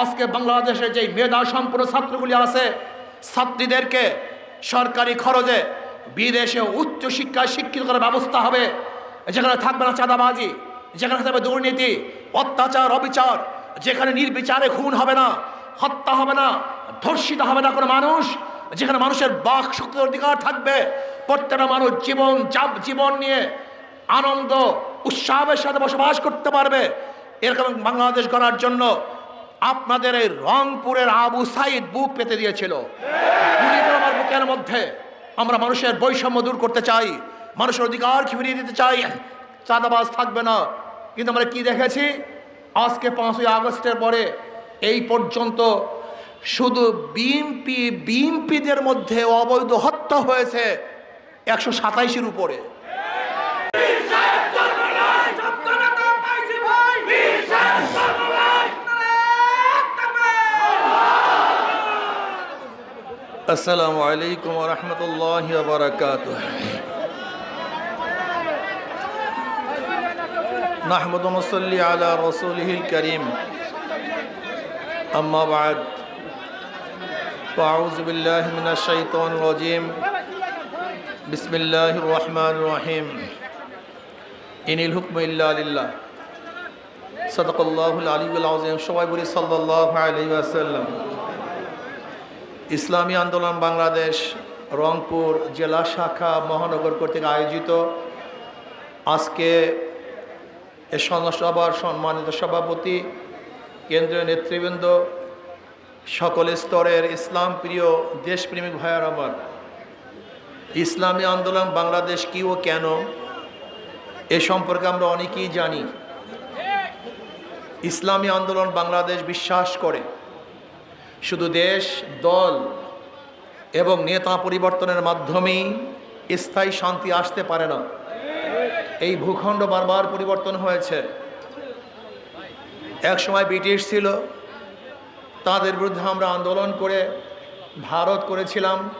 আজকে বাংলাদেশে যে মেধা সম্পূর্ণ ছাত্রগুলি আছে, ছাত্রীদেরকে সরকারি খরচে বিদেশে উচ্চ শিক্ষায় শিক্ষিত করার ব্যবস্থা হবে। যেখানে থাকবে না চাঁদাবাজি, যেখানে থাকবে দুর্নীতি, অত্যাচার, অবিচার, যেখানে নির্বিচারে খুন হবে না, হত্যা হবে না, ধর্ষিত হবে না কোনো মানুষ, যেখানে মানুষের বাক শক্তির অধিকার থাকবে। প্রত্যেকটা মানুষ জীবন চাপ জীবন নিয়ে আনন্দ, উৎসাহের সাথে বসবাস করতে পারবে। এরকম বাংলাদেশ গড়ার জন্য আপনাদের এই রংপুরের আবু সাইদ বুক পেতে দিয়েছিল। আমার বুকের মধ্যে। আমরা মানুষের বৈষম্য দূর করতে চাই। মানুষের অধিকার ফিরিয়ে দিতে চাই। চাঁদাবাজ থাকবে না। কিন্তু আমরা কি দেখেছি? আজকে পাঁচই আগস্টের পরে এই পর্যন্ত শুধু বিএমপি বিএমপিদের মধ্যে অবৈধ হত্যা হয়েছে একশো সাতাইশের উপরে। আসসালামু আলাইকুম রহমতুল্লাহ বারকাত নাহমদ মুসল্লি আলা রসুলহিল করিম আম্মা বাদ فأعوذ بالله من الشيطان الرجيم بسم الله الرحمن الرحيم إن الحكم إلا لله صدق الله العلي العظيم সবাই বলি সাল্লাল্লাহু আলাইহি ওয়াসাল্লাম ইসলামী আন্দোলন বাংলাদেশ, রংপুর জেলা শাখা মহানগর কর্তৃক আয়োজিত। আজকে এ সভার সম্মানিত সভাপতি, কেন্দ্রীয় নেতৃবৃন্দ, সকল স্তরের ইসলাম প্রিয় দেশপ্রেমিক ভাইয়ার আমার। ইসলামী আন্দোলন বাংলাদেশ কি ও কেন, এ সম্পর্কে আমরা অনেকেই জানি। ইসলামী আন্দোলন বাংলাদেশ বিশ্বাস করে। শুধু দেশ, দল এবং নেতা পরিবর্তনের মাধ্যমেই স্থায়ী শান্তি আসতে পারে না। এই ভূখণ্ড বারবার পরিবর্তন হয়েছে। এক সময় ব্রিটিশ ছিল, তাদের বিরুদ্ধে আমরা আন্দোলন করে ভারত করেছিলাম,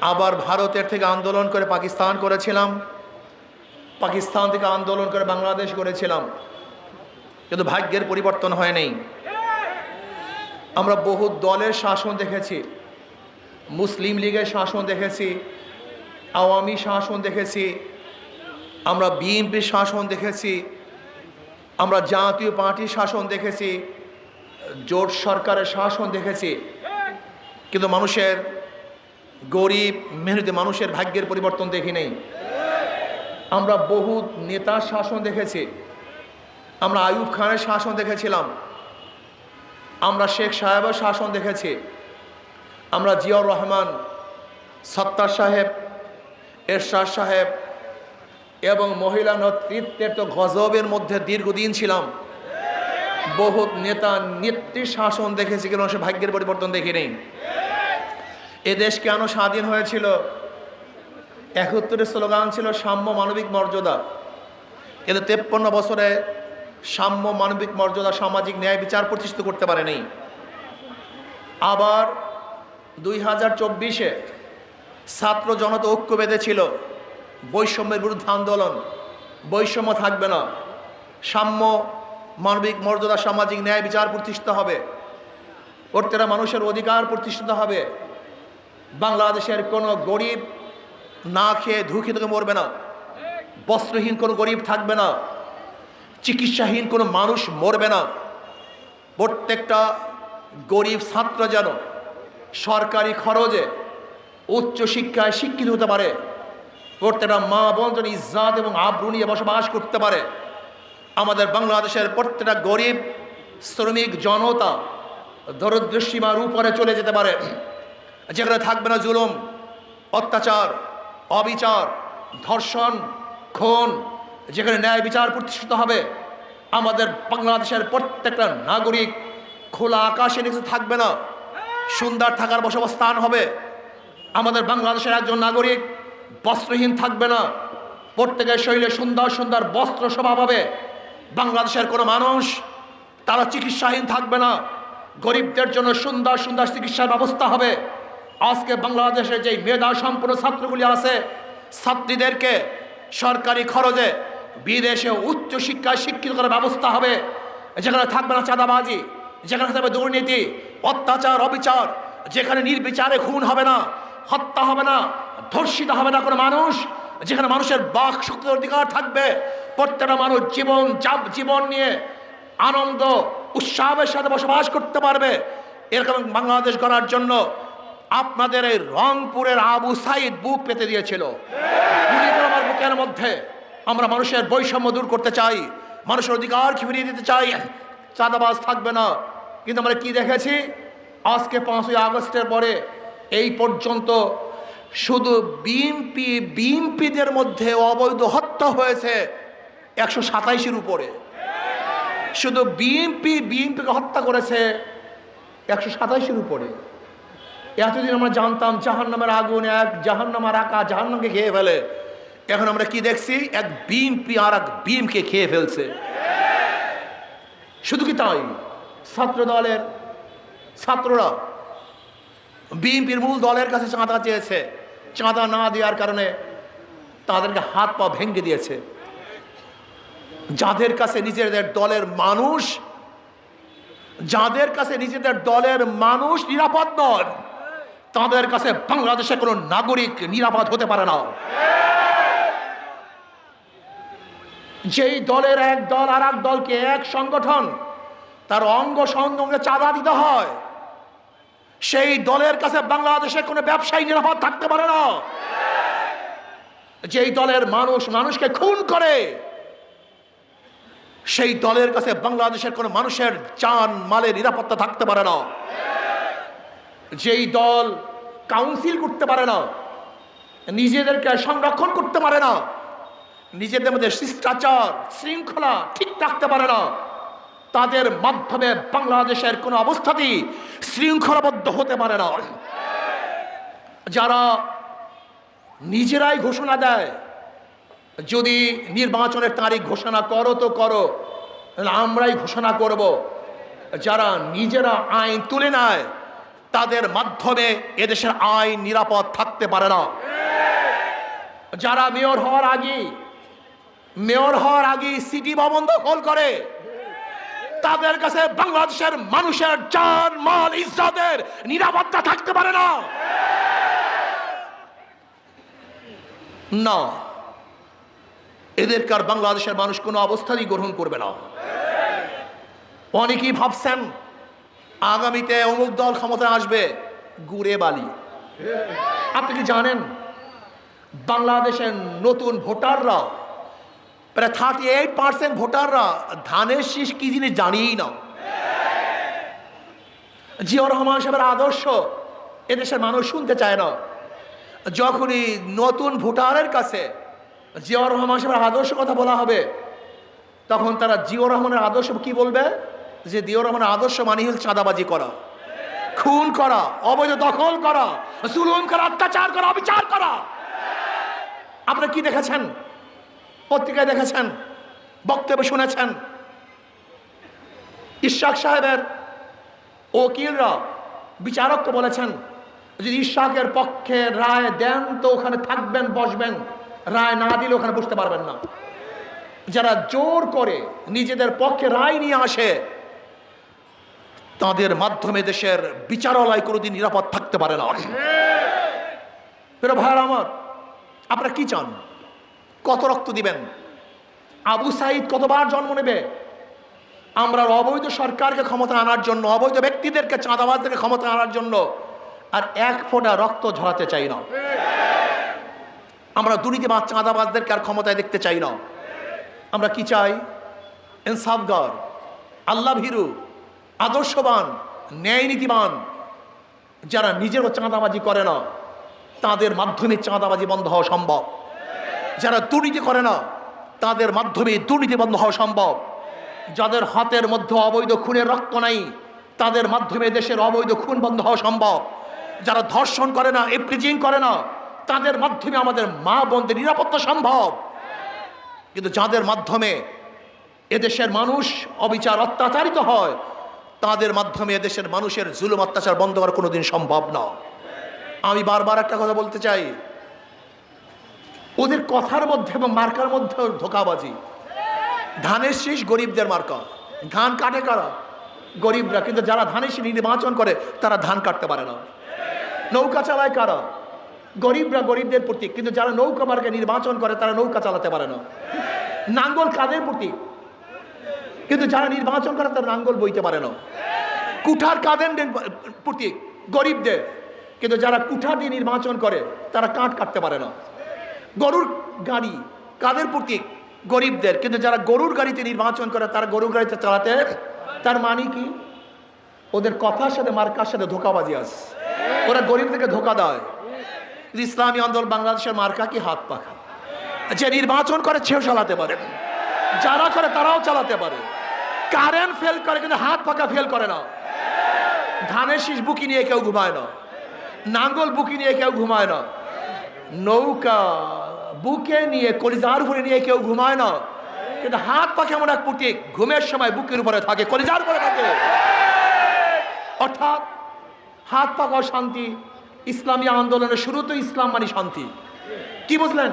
আবার ভারতের থেকে আন্দোলন করে পাকিস্তান করেছিলাম, পাকিস্তান থেকে আন্দোলন করে বাংলাদেশ করেছিলাম। কিন্তু ভাগ্যের পরিবর্তন হয় নাই। আমরা বহু দলের শাসন দেখেছি। মুসলিম লীগের শাসন দেখেছি। আওয়ামী শাসন দেখেছি। আমরা বিএনপির শাসন দেখেছি। আমরা জাতীয় পার্টির শাসন দেখেছি। জোট সরকারের শাসন দেখেছি। কিন্তু মানুষের গরিব, মেহনতি মানুষের ভাগ্যের পরিবর্তন দেখি নেই। আমরা বহু নেতার শাসন দেখেছি। আমরা আয়ুব খানের শাসন দেখেছিলাম। আমরা শেখ সাহেবের শাসন দেখেছি। আমরা জিয়াউর রহমান, সত্তার সাহেব, এরশাদ সাহেব এবং মহিলা নেতৃত্বের তো গজবের মধ্যে দীর্ঘদিন ছিলাম। বহুত নেতা নেত্রীর শাসন দেখেছি কিন্তু সে ভাগ্যের পরিবর্তন দেখি নেই এ দেশ কেন স্বাধীন হয়েছিল? একাত্তরের স্লোগান ছিল, সাম্য মানবিক মর্যাদা। কিন্তু তেপ্পন্ন বছরে সাম্য মানবিক মর্যাদা, সামাজিক ন্যায় বিচার প্রতিষ্ঠিত করতে পারেনি। আবার দুই হাজার চব্বিশে ছাত্র জনতা ঐক্য বেঁধেছিল বৈষম্যের বিরুদ্ধে আন্দোলন। বৈষম্য থাকবে না। সাম্য মানবিক মর্যাদা, সামাজিক ন্যায় বিচার প্রতিষ্ঠিত হবে। প্রত্যেকটা মানুষের অধিকার প্রতিষ্ঠিত হবে। বাংলাদেশের কোনো গরিব না খেয়ে ধুকে মরবে না। বস্ত্রহীন কোনো গরিব থাকবে না। চিকিৎসাহীন কোনো মানুষ মরবে না। প্রত্যেকটা গরিব ছাত্র যেন সরকারি খরচে উচ্চশিক্ষায় শিক্ষিত হতে পারে। প্রত্যেকটা মা বোন যেন ইজ্জাত এবং আব্রু নিয়ে বসবাস করতে পারে। আমাদের বাংলাদেশের প্রত্যেকটা গরিব শ্রমিক জনতা দরিদ্র সীমার উপরে চলে যেতে পারে। যেখানে থাকবে না জুলুম, অত্যাচার, অবিচার, ধর্ষণ, খুন যেখানে ন্যায় বিচার প্রতিষ্ঠিত হবে, আমাদের বাংলাদেশের প্রত্যেকটা নাগরিক খোলা আকাশে নিচে থাকবে না, সুন্দর থাকার বসবাস্থান হবে। আমাদের বাংলাদেশের একজন নাগরিক বস্ত্রহীন থাকবে না, প্রত্যেকের শরীরে সুন্দর সুন্দর বস্ত্র স্বভাব হবে। বাংলাদেশের কোনো মানুষ তারা চিকিৎসাহীন থাকবে না, গরিবদের জন্য সুন্দর সুন্দর চিকিৎসার ব্যবস্থা হবে। আজকে বাংলাদেশের যেই মেধা সম্পন্ন ছাত্রগুলি আছে, ছাত্রীদেরকে সরকারি খরচে বিদেশে উচ্চ শিক্ষায় শিক্ষিত করার ব্যবস্থা হবে। যেখানে থাকবে না চাঁদাবাজি, যেখানে থাকবে দুর্নীতি, অত্যাচার, অবিচার, যেখানে নির্বিচারে খুন হবে না, হত্যা হবে না, ধর্ষিত হবে না কোনো মানুষ, যেখানে মানুষের বাক শক্তির অধিকার থাকবে। প্রত্যেকটা মানুষ জীবন চাপ জীবন নিয়ে আনন্দ, উৎসাহের সাথে বসবাস করতে পারবে। এরকম বাংলাদেশ গড়ার জন্য আপনাদের এই রংপুরের আবু সাইদ বুক পেতে দিয়েছিল। বুকের মধ্যে। আমরা মানুষের বৈষম্য দূর করতে চাই, মানুষের অধিকার ফিরিয়ে দিতে চাই। চাঁদাবাজ থাকবে না। কিন্তু আমরা কি দেখেছি? আজকে পাঁচই আগস্টের পরে এই পর্যন্ত শুধু বিএমপি বিএমপিদের মধ্যে অবৈধ হত্যা হয়েছে একশো সাতাইশের উপরে। শুধু বিএনপি বিএনপিকে হত্যা করেছে একশো সাতাইশের উপরে। এতদিন আমরা জানতাম জাহান্নামের আগুন এক জাহান্নামার আকা জাহান্নামকে খেয়ে ফেলে। এখন আমরা কি দেখছি? এক বিএনপি আর এক বিএমকে খেয়ে ফেলছে। শুধু কি তাই? ছাত্র দলের ছাত্ররা বিএনপির মূল দলের কাছে চাঁদা চেয়েছে। চাঁদা না দেওয়ার কারণে তাদেরকে হাত পা ভেঙে দিয়েছে। যাদের কাছে নিজেদের দলের মানুষ, যাদের কাছে নিজেদের দলের মানুষ নিরাপদ নন তাদের কাছে বাংলাদেশের কোনো নাগরিক নিরাপদ হতে পারে না। যেই দলের এক দল আর এক দলকে এক সংগঠন, তার অঙ্গ সঙ্গে চাঁদা দিতে হয়। সেই দলের কাছে বাংলাদেশের কোনো ব্যবসায়ী নিরাপদ থাকতে পারে না। যেই দলের মানুষ মানুষকে খুন করে, সেই দলের কাছে বাংলাদেশের কোনো মানুষের চান মালের নিরাপত্তা থাকতে পারে না। যেই দল কাউন্সিল করতে পারে না, নিজেদেরকে সংরক্ষণ করতে পারে না। নিজেদের মধ্যে শিষ্টাচার, শৃঙ্খলা ঠিক রাখতে পারে না। তাদের মাধ্যমে বাংলাদেশের কোনো অবস্থাতেই শৃঙ্খলাবদ্ধ হতে পারে না। যারা নিজেরাই ঘোষণা দেয়, যদি নির্বাচনের তারিখ ঘোষণা করো তো করো আমরাই ঘোষণা করব। যারা নিজেরা আইন তুলে নেয়, তাদের মাধ্যমে এদেশের আইন নিরাপদ থাকতে পারে না। যারা মেয়র হওয়ার আগে মেয়র হওয়ার আগে সিটি ভবন দখল করে। তাদের কাছে বাংলাদেশের মানুষের জান, মাল, ইজ্জতের নিরাপত্তা থাকতে পারে না। না, এদেরকে আর বাংলাদেশের মানুষ কোনো অবস্থাতেই গ্রহণ করবে না। অনেকেই ভাবছেন, আগামীতে অমুক দল ক্ষমতায় আসবে, গুড়ে বালি। আপনি কি জানেন, বাংলাদেশের নতুন ভোটাররা প্রায় থার্টি এইট পার্সেন্ট ভোটাররা ধানের শীষ কি জিনিস জানিই না জিয়াউর রহমান সাহেবের আদর্শ এদেশের মানুষ শুনতে চায় না যখনই নতুন ভোটারের কাছে জিয়াউর রহমান সাহেবের আদর্শ কথা বলা হবে তখন তারা জিয়াউর রহমানের আদর্শ কি বলবে যে জিয়াউর রহমানের আদর্শ মানে হল চাঁদাবাজি করা খুন করা অবৈধ দখল করা জুলুম করা অত্যাচার করা অবিচার করা আপনারা কি দেখেছেন পত্রিকায় দেখেছেন বক্তব্য শুনেছেন। ইশাক সাহেবের ওকিলরা বিচারককে বলেছেন যদি ইশাকের পক্ষে রায় দেন তো ওখানে থাকবেন বসবেন। রায় না দিলে ওখানে বসতে পারবেন না। যারা জোর করে নিজেদের পক্ষে রায় নিয়ে আসে তাদের মাধ্যমে দেশের বিচারালয় কোনোদিন নিরাপদ থাকতে পারে না। ভাইয়ার আমার আপনারা কি চান? কত রক্ত দিবেন? আবু সাইদ কতবার জন্ম নেবে? আমরা অবৈধ সরকারকে ক্ষমতা আনার জন্য, অবৈধ ব্যক্তিদেরকে, চাঁদাবাজদেরকে ক্ষমতা আনার জন্য আর এক ফোঁটা রক্ত ঝরাতে চাই না। আমরা দুর্নীতিবাজ চাঁদাবাজদেরকে আর ক্ষমতায় দেখতে চাই না। আমরা কি চাই? ইনসাফগার আল্লাহ ভীরু আদর্শবান ন্যায় নীতিবান যারা নিজেরও চাঁদাবাজি করে না, তাদের মাধ্যমে চাঁদাবাজি বন্ধ হওয়া সম্ভব। যারা দুর্নীতি করে না, তাদের মাধ্যমে দুর্নীতি বন্ধ হওয়া সম্ভব। যাদের হাতের মধ্যে অবৈধ খুনের রক্ত নাই, তাদের মাধ্যমে দেশের অবৈধ খুন বন্ধ হওয়া সম্ভব। যারা ধর্ষণ করে না এপ্রিজিং করে না, তাদের মাধ্যমে আমাদের মা বোনদের নিরাপত্তা সম্ভব। কিন্তু যাদের মাধ্যমে এদেশের মানুষ অবিচার অত্যাচারিত হয়, তাদের মাধ্যমে এদেশের মানুষের জুলুম অত্যাচার বন্ধ করা কোনোদিন সম্ভব না। আমি বারবার একটা কথা বলতে চাই ওদের কথার মধ্যে এবং মার্কার মধ্যে ধোকাবাজি। ধানের শীষ গরিবদের মার্কা। ধান কাটে কারা? গরিবরা। কিন্তু যারা ধানের শীষ নির্বাচন করে, তারা ধান কাটতে পারে না। নৌকা চালায় কারা? গরিবরা গরিবদের প্রতীক। কিন্তু যারা নৌকা মার্গে নির্বাচন করে, তারা নৌকা চালাতে পারে না। নাঙ্গল কাদের প্রতীক? কিন্তু যারা নির্বাচন করে, তারা নাঙ্গল বইতে পারে না। কুঠার কাদের প্রতীক? গরিবদের। কিন্তু যারা কুঠা দিয়ে নির্বাচন করে, তারা কাঠ কাটতে পারে না। গরুর গাড়ি, কাদের প্রতীক গরিবদের। কিন্তু যারা গরুর গাড়িতে নির্বাচন করে, তারা গরুর গাড়িতে চালাতে, তার মানে কি? ওদের কথার সাথে, মার্কার সাথে ধোকাবাজি আছে। ওরা গরিবদেরকে ধোকা দেয়। ইসলামী আন্দোলন বাংলাদেশের মার্কা কি? হাত পাখা। যে নির্বাচন করে, সেও চালাতে পারে। যারা করে, তারাও চালাতে পারে। কারেন্ট ফেল করে, কিন্তু হাত পাকা ফেল করে না। ধানের শীষ বুকি নিয়ে কেউ ঘুমায় না। নাঙ্গল বুকি নিয়ে কেউ ঘুমায় না। নৌকা বুকে নিয়ে, কলিজার উপরে নিয়ে কেউ ঘুমায় না। কিন্তু হাত পা কেমন এক প্রতীক ঘুমের সময় বুকের উপরে থাকে, কলিজার উপরে থাকে। অর্থাৎ হাত পাকা শান্তি, ইসলামী আন্দোলনের শুরু তো ইসলাম মানে শান্তি। কি বুঝলেন?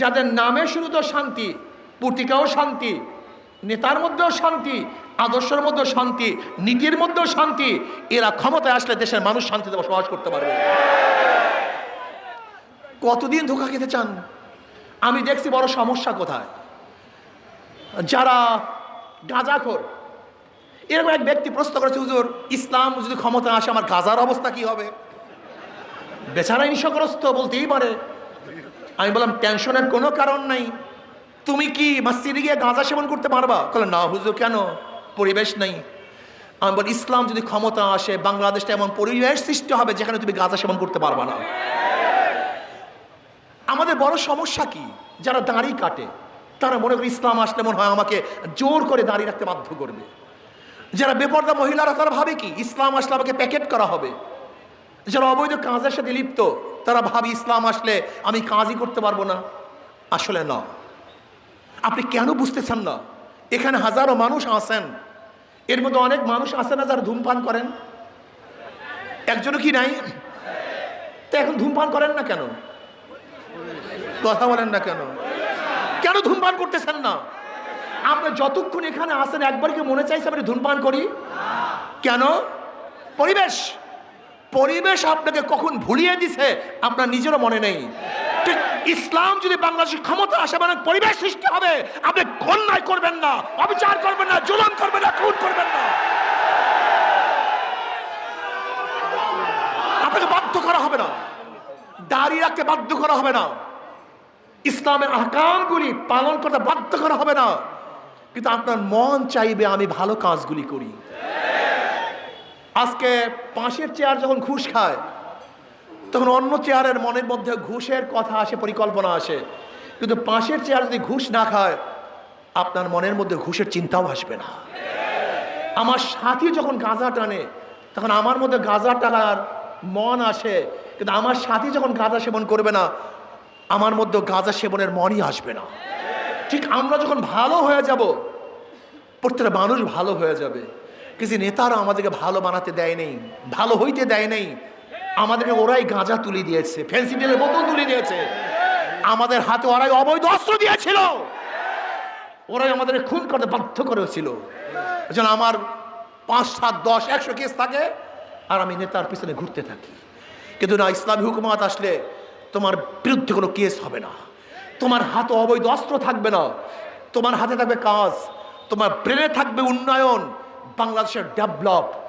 যাদের নামে শুরু তো শান্তি পুতিকাও শান্তি, নেতার মধ্যেও শান্তি, আদর্শের মধ্যেও শান্তি, নীতির মধ্যেও শান্তি, এরা ক্ষমতায় আসলে দেশের মানুষ শান্তিতে বসবাস করতে পারবে। কতদিন ধোকা খেতে চান? আমি দেখছি বড় সমস্যা কোথায়? যারা গাঁজাখোর, এরকম এক ব্যক্তি প্রশ্ন করেছে, হুজুর, ইসলাম যদি ক্ষমতা আসে, আমার গাজার অবস্থা কি হবে? বেচারাই নিশগ্রস্ত বলতেই পারে। আমি বললাম, টেনশনের কোনো কারণ নাই। তুমি কি মসজিদে গিয়ে গাঁজা সেবন করতে পারবা? বলে না হুজুর, কেন? পরিবেশ নেই। আমি বলি ইসলাম যদি ক্ষমতা আসে, বাংলাদেশটা এমন পরিবেশ সৃষ্টি হবে যেখানে তুমি গাঁজা সেবন করতে পারবা না। আমাদের বড় সমস্যা কি? যারা দাড়ি কাটে, তারা মনে করে ইসলাম আসলে মনে হয় আমাকে জোর করে দাঁড়িয়ে রাখতে বাধ্য করবে। যারা বেপর্দা মহিলারা, তারা ভাবে কি? ইসলাম আসলে আমাকে প্যাকেট করা হবে। যারা অবৈধ কাজের সাথে লিপ্ত, তারা ভাবি ইসলাম আসলে আমি কাজই করতে পারব না। আসলে না। আপনি কেন বুঝতেছেন না? এখানে হাজারো মানুষ আসেন এর মধ্যে অনেক মানুষ আসে না যারা ধূমপান করেন? একজনও কি নাই? তো এখন ধূমপান করেন না কেন? কথা বলেন না কেন? কেন ধূমপান করতেছেন না? আপনি যতক্ষণ এখানে আসেন একবার কি মনে চাইছে আপনি ধূমপান করি? কেন? পরিবেশ। পরিবেশ আপনাকে কখন ভুলিয়ে দিছে, আপনার নিজেরও মনে নেই। ঠিক ইসলাম যদি বাংলাদেশের ক্ষমতা আসে মানে পরিবেশ সৃষ্টি হবে, আপনি অন্যায় করবেন না, অবিচার করবেন না জুলন করবেন না, খুন করবেন না। আপনাকে বাধ্য করা হবে না। দাঁড়িয়ে রাখতে বাধ্য করা হবে না। ইসলামের আহকামগুলি পালন করতে বাধ্য করা হবে না। কিন্তু আপনার মন চাইবে আমি ভালো কাজগুলি করি। আজকে পাশের চেয়ার যখন ঘুষ খায়, তখন অন্য চেয়ারের মনের মধ্যে ঘুষের কথা আসে, পরিকল্পনা আসে। কিন্তু পাশের চেয়ার যদি ঘুষ না খায়, আপনার মনের মধ্যে ঘুষের চিন্তাও আসবে না। আমার সাথী যখন গাঁজা টানে, তখন আমার মধ্যে গাঁজা টানার মন আসে। কিন্তু আমার সাথী যখন গাঁজা সেবন করবে না আমার মধ্যে গাঁজা সেবনের মনই আসবে না। ঠিক আমরা যখন ভালো হয়ে যাব, প্রত্যেকটা মানুষ ভালো হয়ে যাবে। কিছু নেতারা আমাদেরকে ভালো বানাতে দেয় নেই, ভালো হইতে দেয় নেই। আমাদেরকে ওরাই গাঁজা তুলে দিয়েছে ফেন্সিডিলের বোতল তুলে দিয়েছে। আমাদের হাতে ওরাই অবৈধ অস্ত্র দিয়েছিল। ওরাই আমাদের খুন করতে বাধ্য করেছিল। যেন আমার পাঁচ, সাত, দশ, একশো কেস থাকে আর আমি নেতার পিছনে ঘুরতে থাকি। কিন্তু না, ইসলামী হুকুমাত আসলে তোমার বিরুদ্ধে কোনো কেস হবে না। তোমার হাতে অবৈধ অস্ত্র থাকবে না। তোমার হাতে থাকবে কাজ। তোমার ব্রেনে থাকবে উন্নয়ন। বাংলাদেশের ডেভেলপ।